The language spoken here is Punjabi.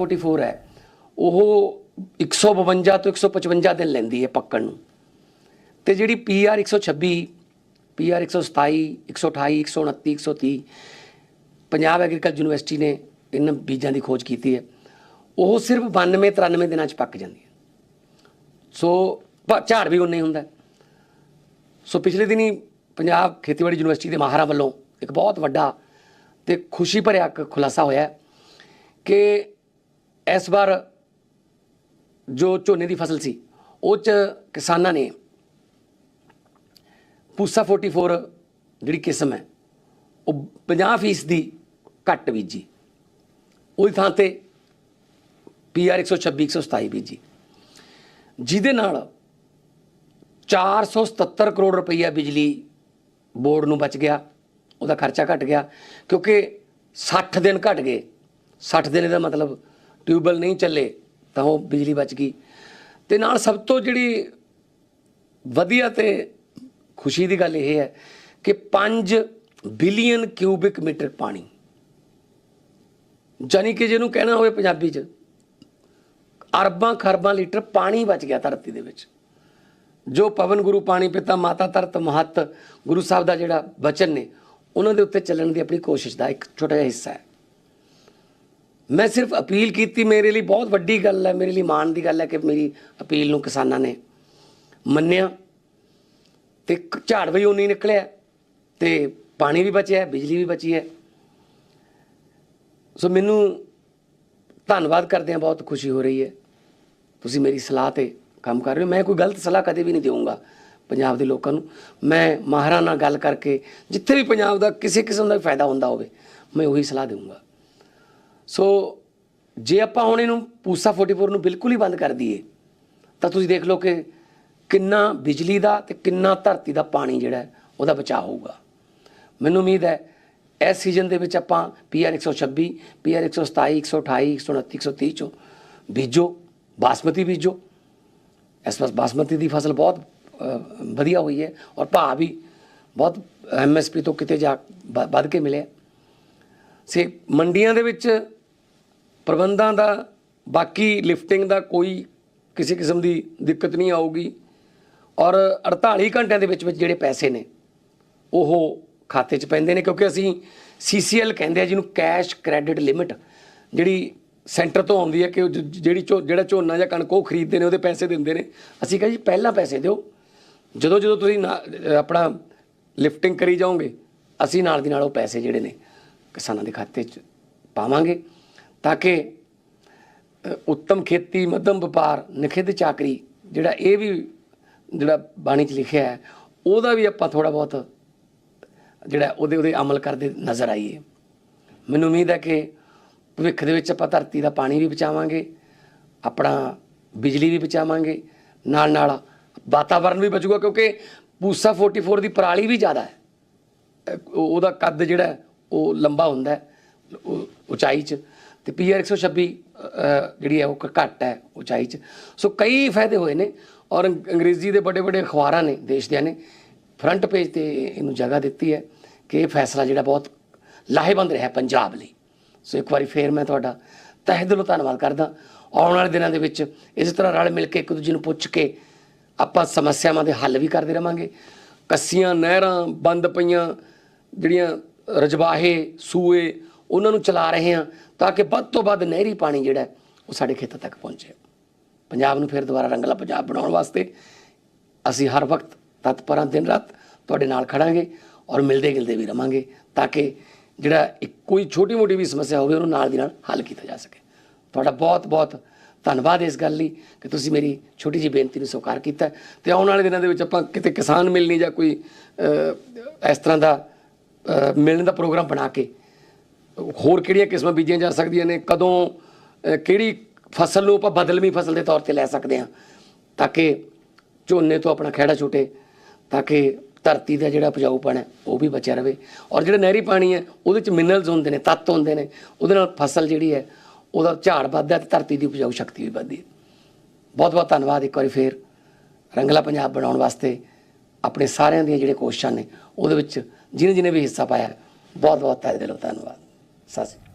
44 ਹੈ। ਉਹ 152 ਤੋਂ 155 ਦਿਨ ਲੈਂਦੀ ਹੈ ਪੱਕਣ ਨੂੰ। ਤੇ ਜਿਹੜੀ PR 126 PR 127 128 129 130 Punjab agriculture university ਨੇ ਇਹਨਾਂ ਬੀਜਾਂ ਦੀ ਖੋਜ ਕੀਤੀ ਹੈ। ਉਹ ਸਿਰਫ 92 93 ਦਿਨਾਂ ਚ ਪੱਕ ਜਾਂਦੀ ਹੈ। ਸੋ ਝਾੜ ਵੀ ਉਨੇ ਹੁੰਦਾ ਸੋ ਪਿਛਲੇ ਦਿਨੀ ਪੰਜਾਬ ਖੇਤੀਬਾੜੀ ਯੂਨੀਵਰਸਿਟੀ ਦੇ ਮਾਹਰਾਂ ਵੱਲੋਂ ਇੱਕ ਬਹੁਤ ਵੱਡਾ ਤੇ ਖੁਸ਼ੀ ਭਰਿਆ ਇੱਕ ਖੁਲਾਸਾ ਹੋਇਆ ਕਿ ਇਸ ਵਾਰ ਜੋ ਝੋਨੇ ਦੀ ਫਸਲ ਸੀ, ਉਹ ਚ ਕਿਸਾਨਾਂ ਨੇ ਪੂਸਾ 44 ਜਿਹੜੀ ਕਿਸਮ ਹੈ, ਉਹ 50% ਦੀ ਘੱਟ ਬੀਜੀ। ਉਹਦੀ ਥਾਂ ਤੇ ਪੀਆਰ 126 127 ਬੀਜੀ। ਜਿਹਦੇ ਨਾਲ 477 ਕਰੋੜ ਰੁਪਈਆ ਬਿਜਲੀ ਬੋਰਡ ਨੂੰ ਬਚ ਗਿਆ, ਉਹਦਾ ਖਰਚਾ ਘਟ ਗਿਆ, ਕਿਉਂਕਿ 60 ਦਿਨ ਘਟ ਗਏ। 60 ਦਿਨ ਦਾ ਮਤਲਬ ਟਿਊਬਲ ਨਹੀਂ ਚੱਲੇ, ਤਾਂ ਉਹ ਬਿਜਲੀ ਬਚ ਗਈ। ਤੇ ਨਾਲ ਸਭ ਤੋਂ ਜਿਹੜੀ ਵਧੀਆ ਤੇ ਖੁਸ਼ੀ ਦੀ ਗੱਲ ਇਹ ਹੈ ਕਿ 5 ਬਿਲੀਅਨ ਕਿਊਬਿਕ ਮੀਟਰ ਪਾਣੀ ਜਾਨੀ ਕਿ ਜਿਹਨੂੰ ਕਹਿਣਾ ਹੋਵੇ ਪੰਜਾਬੀ 'ਚ, ਅਰਬਾਂ ਖਰਬਾਂ ਲੀਟਰ ਪਾਣੀ ਬਚ ਗਿਆ ਧਰਤੀ ਦੇ ਵਿੱਚ। ਜੋ ਪਵਨ ਗੁਰੂ ਪਾਣੀ ਪਿਤਾ ਮਾਤਾ ਧਰਤ ਮਹਤ ਗੁਰੂ ਸਾਹਿਬ ਦਾ ਜਿਹੜਾ ਬਚਨ ਨੇ, ਉਹਨਾਂ ਦੇ ਉੱਤੇ ਚੱਲਣ ਦੀ ਆਪਣੀ ਕੋਸ਼ਿਸ਼ ਦਾ ਇੱਕ ਛੋਟਾ ਜਿਹਾ ਹਿੱਸਾ ਹੈ। ਮੈਂ ਸਿਰਫ ਅਪੀਲ ਕੀਤੀ ਮੇਰੇ ਲਈ, ਬਹੁਤ ਵੱਡੀ ਗੱਲ ਹੈ, ਮੇਰੇ ਲਈ ਮਾਣ ਦੀ ਗੱਲ ਹੈ ਕਿ ਮੇਰੀ ਅਪੀਲ ਨੂੰ ਕਿਸਾਨਾਂ ਨੇ ਮੰਨਿਆ ਤੇ ਝਾੜ ਵੀ ਉਨੀ ਨਿਕਲਿਆ ਤੇ ਪਾਣੀ ਵੀ ਬਚਿਆ, ਬਿਜਲੀ ਵੀ ਬਚੀ ਹੈ। ਸੋ ਮੈਨੂੰ ਧੰਨਵਾਦ ਕਰਦੇ ਹਾਂ, ਬਹੁਤ ਖੁਸ਼ੀ ਹੋ ਰਹੀ ਹੈ। ਤੁਸੀਂ ਮੇਰੀ ਸਲਾਹ ਤੇ ਕੰਮ ਕਰ ਰਹੇ ਹੋ। ਮੈਂ ਕੋਈ ਗਲਤ ਸਲਾਹ ਕਦੇ ਵੀ ਨਹੀਂ ਦੇਵਾਂਗਾ ਪੰਜਾਬ ਦੇ ਲੋਕਾਂ ਨੂੰ। ਮੈਂ ਮਾਹਰਾਂ ਨਾਲ ਗੱਲ ਕਰਕੇ ਜਿੱਥੇ ਵੀ ਪੰਜਾਬ ਦਾ ਕਿਸੇ ਕਿਸਮ ਦਾ ਵੀ ਫਾਇਦਾ ਹੁੰਦਾ ਹੋਵੇ, ਮੈਂ ਉਹੀ ਸਲਾਹ ਦੇਵਾਂਗਾ। ਸੋ ਜੇ ਆਪਾਂ ਹੁਣ ਇਹਨੂੰ ਪੂਸਾ 44 ਨੂੰ ਬਿਲਕੁਲ ਹੀ ਬੰਦ ਕਰ ਦਈਏ, ਤਾਂ ਤੁਸੀਂ ਦੇਖ ਲਓ ਕਿ ਕਿੰਨਾ ਬਿਜਲੀ ਦਾ ਤੇ ਕਿੰਨਾ ਧਰਤੀ ਦਾ ਪਾਣੀ ਜਿਹੜਾ ਉਹਦਾ ਬਚਾਅ ਹੋਊਗਾ। ਮੈਨੂੰ ਉਮੀਦ ਹੈ, ਇਸ ਸੀਜ਼ਨ ਦੇ ਵਿੱਚ ਆਪਾਂ ਪੀਆਰ 126 ਪੀਆਰ 127 128 129 130 ਚੋਂ ਬੀਜੋ, ਬਾਸਮਤੀ ਬੀਜੋ। ਇਸ ਵਾਰ ਬਾਸਮਤੀ ਦੀ ਫਸਲ ਬਹੁਤ ਵਧੀਆ ਹੋਈ ਹੈ ਔਰ ਭਾਅ ਵੀ ਬਹੁਤ ਐਮਐਸਪੀ ਤੋਂ ਕਿਤੇ ਜਾ ਵੱਧ ਕੇ ਮਿਲਿਆ। ਸੇ ਮੰਡੀਆਂ ਦੇ ਵਿੱਚ ਪ੍ਰਬੰਧਾਂ ਦਾ, ਬਾਕੀ ਲਿਫਟਿੰਗ ਦਾ ਕੋਈ ਕਿਸੇ ਕਿਸਮ ਦੀ ਦਿੱਕਤ ਨਹੀਂ ਆਊਗੀ। ਔਰ 48 ਘੰਟਿਆਂ ਦੇ ਵਿੱਚ ਵਿੱਚ ਜਿਹੜੇ ਪੈਸੇ ਨੇ, ਉਹ ਖਾਤੇ 'ਚ ਪੈਂਦੇ ਨੇ, ਕਿਉਂਕਿ ਅਸੀਂ ਸੀਸੀਐਲ ਕਹਿੰਦੇ ਆ, ਜਿਹਨੂੰ ਕੈਸ਼ ਕ੍ਰੈਡਿਟ ਲਿਮਿਟ ਜਿਹੜੀ ਸੈਂਟਰ ਤੋਂ ਆਉਂਦੀ ਹੈ ਕਿ ਉਹ ਜ- ਜਿਹੜੀ ਝੋ- ਜਿਹੜਾ ਝੋਨਾ ਜਾਂ ਕਣਕ ਉਹ ਖਰੀਦਦੇ ਨੇ, ਉਹਦੇ ਪੈਸੇ ਦਿੰਦੇ ਨੇ। ਅਸੀਂ ਕਹਿੰਦੇ ਜੀ, ਪਹਿਲਾਂ ਪੈਸੇ ਦਿਓ। ਜਦੋਂ ਜਦੋਂ ਤੁਸੀਂ ਨਾ- ਆਪਣਾ ਲਿਫਟਿੰਗ ਕਰੀ ਜਾਓਗੇ, ਅਸੀਂ ਨਾਲ ਦੀ ਨਾਲ ਉਹ ਪੈਸੇ ਜਿਹੜੇ ਨੇ ਕਿਸਾਨਾਂ ਦੇ ਖਾਤੇ 'ਚ ਪਾਵਾਂਗੇ। ਤਾਂ ਕਿ ਉੱਤਮ ਖੇਤੀ, ਮੱਧਮ ਵਪਾਰ, ਨਿਖਿਧ ਚਾਕਰੀ, ਜਿਹੜਾ ਇਹ ਵੀ ਜਿਹੜਾ ਬਾਣੀ 'ਚ ਲਿਖਿਆ ਹੈ, ਉਹਦਾ ਵੀ ਆਪਾਂ ਥੋੜਾ ਬਹੁਤ ਜਿਹੜਾ ਉਹਦੇ ਉਹਦੇ ਅਮਲ ਕਰਦੇ ਨਜ਼ਰ ਆਈਏ। ਮੈਨੂੰ ਉਮੀਦ ਹੈ ਕਿ ਭਵਿੱਖ ਦੇ ਵਿੱਚ ਆਪਾਂ ਧਰਤੀ ਦਾ ਪਾਣੀ ਵੀ ਬਚਾਵਾਂਗੇ, ਆਪਣਾ ਬਿਜਲੀ ਵੀ ਬਚਾਵਾਂਗੇ ਨਾਲ ਨਾਲ ਵਾਤਾਵਰਣ ਵੀ ਬਚੂਗਾ, ਕਿਉਂਕਿ ਪੂਸਾ 44 ਦੀ ਪਰਾਲੀ ਵੀ ਜ਼ਿਆਦਾ ਹੈ। ਉਹਦਾ ਕੱਦ ਜਿਹੜਾ ਉਹ ਲੰਬਾ ਹੁੰਦਾ ਹੈ ਉਚਾਈ 'ਚ। ਤੇ ਪੀਆਰ 126 ਅਹ, ਜਿਹੜੀ ਹੈ ਉਹ ਘੱਟ ਹੈ ਉਚਾਈ 'ਚ। ਸੋ ਕਈ ਫਾਇਦੇ ਹੋਏ ਨੇ ਔਰ ਅੰਗ- ਅੰਗਰੇਜ਼ੀ ਦੇ ਵੱਡੇ ਵੱਡੇ ਅਖਬਾਰਾਂ ਨੇ ਦੇਸ਼ ਦਿਆਂ ਨੇ। ਫਰੰਟ ਪੇਜ ਤੇ ਇਹਨੂੰ ਜਗ੍ਹਾ ਦਿੱਤੀ ਹੈ ਕਿ ਇਹ ਫੈਸਲਾ ਜਿਹੜਾ ਬਹੁਤ ਲਾਹੇਵੰਦ ਰਿਹਾ ਪੰਜਾਬ ਲਈ। ਸੋ ਇੱਕ ਵਾਰੀ ਫੇਰ ਮੈਂ ਤੁਹਾਡਾ ਤਹਿ ਦਿਲੋਂ ਧੰਨਵਾਦ ਕਰਦਾ। ਆਉਣ ਵਾਲੇ ਦਿਨਾਂ ਦੇ ਵਿੱਚ ਇਸ ਤਰ੍ਹਾਂ ਰਲ ਮਿਲ ਕੇ ਇੱਕ ਦੂਜੇ ਨੂੰ ਪੁੱਛ ਕੇ ਆਪਾਂ ਸਮੱਸਿਆਵਾਂ ਦੇ ਹੱਲ ਵੀ ਕਰਦੇ ਰਵਾਂਗੇ। ਕੱਸੀਆਂ ਨਹਿਰਾਂ ਬੰਦ ਪਈਆਂ ਜਿਹੜੀਆਂ ਰਜਵਾਹੇ ਸੂਏ ਉਹਨਾਂ ਨੂੰ ਚਲਾ ਰਹੇ ਹਾਂ ਤਾਂ ਕਿ ਵੱਧ ਤੋਂ ਵੱਧ ਨਹਿਰੀ ਪਾਣੀ ਜਿਹੜਾ ਉਹ ਸਾਡੇ ਖੇਤਾਂ ਤੱਕ ਪਹੁੰਚੇ। ਪੰਜਾਬ ਨੂੰ ਫਿਰ ਦੁਬਾਰਾ ਰੰਗਲਾ ਪੰਜਾਬ ਬਣਾਉਣ ਵਾਸਤੇ ਅਸੀਂ ਹਰ ਵਕਤ ਤਤਪਰ ਹਾਂ ਦਿਨ ਰਾਤ ਤੁਹਾਡੇ ਨਾਲ ਖੜਾਂਗੇ ਔਰ ਮਿਲਦੇ ਗਿਲਦੇ ਵੀ ਰਵਾਂਗੇ ਤਾਂ ਕਿ ਜਿਹੜਾ ਇੱਕ ਕੋਈ ਛੋਟੀ ਮੋਟੀ ਵੀ ਸਮੱਸਿਆ ਹੋਵੇ ਉਹਨੂੰ ਨਾਲ ਦੀ ਨਾਲ ਹੱਲ ਕੀਤਾ ਜਾ ਸਕੇ। ਤੁਹਾਡਾ ਬਹੁਤ ਬਹੁਤ ਧੰਨਵਾਦ ਇਸ ਗੱਲ ਲਈ ਕਿ ਤੁਸੀਂ ਮੇਰੀ ਛੋਟੀ ਜਿਹੀ ਬੇਨਤੀ ਨੂੰ ਸਵੀਕਾਰ ਕੀਤਾ ਹੈ ਤੇ ਆਉਣ ਵਾਲੇ ਦਿਨਾਂ ਦੇ ਵਿੱਚ ਆਪਾਂ ਕਿਤੇ ਕਿਸਾਨ ਮਿਲਣੀ ਜਾਂ ਕੋਈ ਇਸ ਤਰ੍ਹਾਂ ਦਾ ਮਿਲਣ ਦਾ ਪ੍ਰੋਗਰਾਮ ਬਣਾ ਕੇ ਹੋਰ ਕਿਹੜੀਆਂ ਕਿਸਮਾਂ ਬੀਜੀਆਂ ਜਾ ਸਕਦੀਆਂ ਨੇ? ਕਦੋਂ ਕਿਹੜੀ ਫਸਲ ਨੂੰ ਆਪਾਂ ਬਦਲਵੀਂ ਫਸਲ ਦੇ ਤੌਰ ਤੇ ਲੈ ਸਕਦੇ ਹਾਂ? ਤਾਂ ਕਿ ਝੋਨੇ ਤੋਂ ਆਪਣਾ ਖਹਿੜਾ ਛੁੱਟੇ, ਤਾਂ ਕਿ ਧਰਤੀ ਦਾ ਜਿਹੜਾ ਉਪਜਾਊਪਣ ਹੈ, ਉਹ ਵੀ ਬਚਿਆ ਰਵੇ ਔਰ ਜਿਹੜਾ ਨਹਿਰੀ ਪਾਣੀ ਹੈ, ਉਹਦੇ ਚ ਮਿਨਰਲਸ ਹੁੰਦੇ ਨੇ, ਤੱਤ ਹੁੰਦੇ ਨੇ, ਉਹਦੇ ਨਾਲ ਫਸਲ ਜਿਹੜੀ ਹੈ, ਉਹਦਾ ਝਾੜ ਵੱਧਦਾ ਤੇ ਧਰਤੀ ਦੀ ਉਪਜਾਊ ਸ਼ਕਤੀ ਵੀ ਵੱਧਦੀ ਹੈ। ਬਹੁਤ ਬਹੁਤ ਧੰਨਵਾਦ ਇੱਕ ਵਾਰੀ ਫੇਰ ਰੰਗਲਾ ਪੰਜਾਬ ਬਣਾਉਣ ਵਾਸਤੇ ਆਪਣੇ ਸਾਰਿਆਂ ਦੀਆਂ ਜਿਹੜੇ ਕੋਸ਼ਿਸ਼ਾਂ ਨੇ, ਉਹਦੇ ਵਿੱਚ ਜਿਹਨੇ ਜਿਹਨੇ ਵੀ ਹਿੱਸਾ ਪਾਇਆ, ਬਹੁਤ ਬਹੁਤ ਤਹਿ ਦਿਲੋਂ ਧੰਨਵਾਦ। sozinho.